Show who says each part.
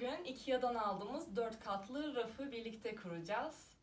Speaker 1: Bugün Ikea'dan aldığımız 4 katlı rafı birlikte kuracağız.